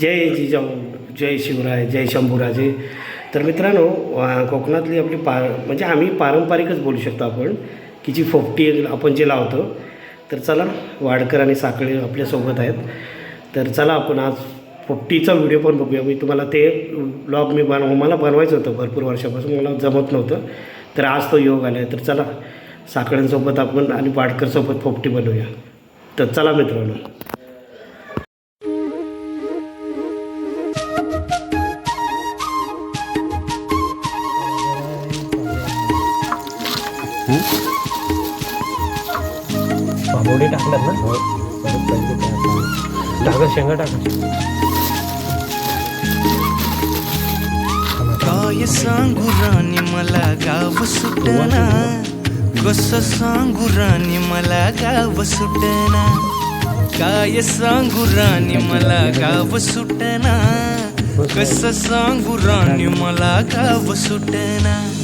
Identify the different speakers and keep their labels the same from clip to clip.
Speaker 1: जय जिजाऊ जय शिवराय जय शंभूराजे. तर मित्रांनो कोकणातली आपली पार म्हणजे आम्ही पारंपरिकच बोलू शकतो आपण की जी फोपटी आपण जे लावतो तर चला वाडकर आणि साखळे आपल्यासोबत आहेत. तर चला आपण आज फोपटीचा व्हिडिओ पण बघूया. मी तुम्हाला ते ब्लॉग मी बनव मला बनवायचं होतं भरपूर वर्षापासून मला जमत नव्हतं. तर आज तो योग आला आहे तर चला साखळ्यांसोबत आपण आणि वाडकरसोबत फोपटी बनवूया. तर चला मित्रांनो.
Speaker 2: भांबवडी टाकल्यात ना? टाका शेंगा टाका.
Speaker 3: काय सांगू राणी मला गाव सुटना. कस सांगू राणी मला गाव सुटना. काय सांगू राणी मला गाव सुटना. कस सांगू राणी मला गाव सुटना.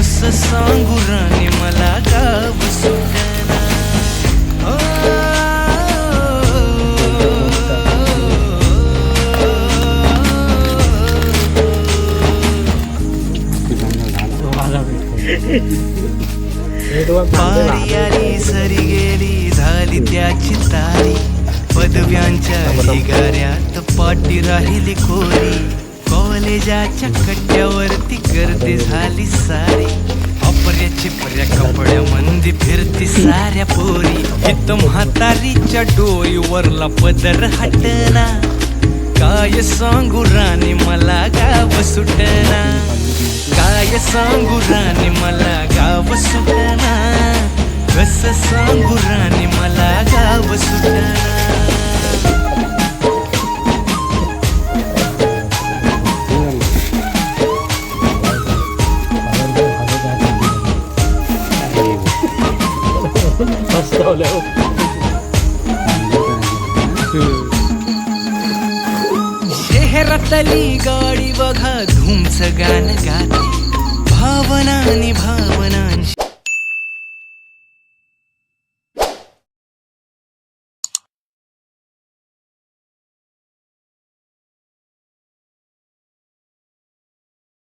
Speaker 3: कस सांगू राणी मला गाव सुटना हो. पारी आली सरी गेली झाली त्याची तारी पदव्यांच्या ढिगाऱ्यात पाठी राहिली कोरी कॉलेजाच्या कट्ट्यावरती गर्दी झाली सारी अपर्या चिपर्या कपड्या मंदी फिरती साऱ्या पोरी. इथं म्हातारीच्या डोईवरला पदर हटना. काय सांगू राणी मला गाव सुटना. काय सांगू राणी मला गाव सुटना. कस सांगू राणी मला गाव सुटना.
Speaker 2: मस्त
Speaker 3: शहरातली गाडी बघा धुमच गाणं गाते. भावना आणि भावनांशी.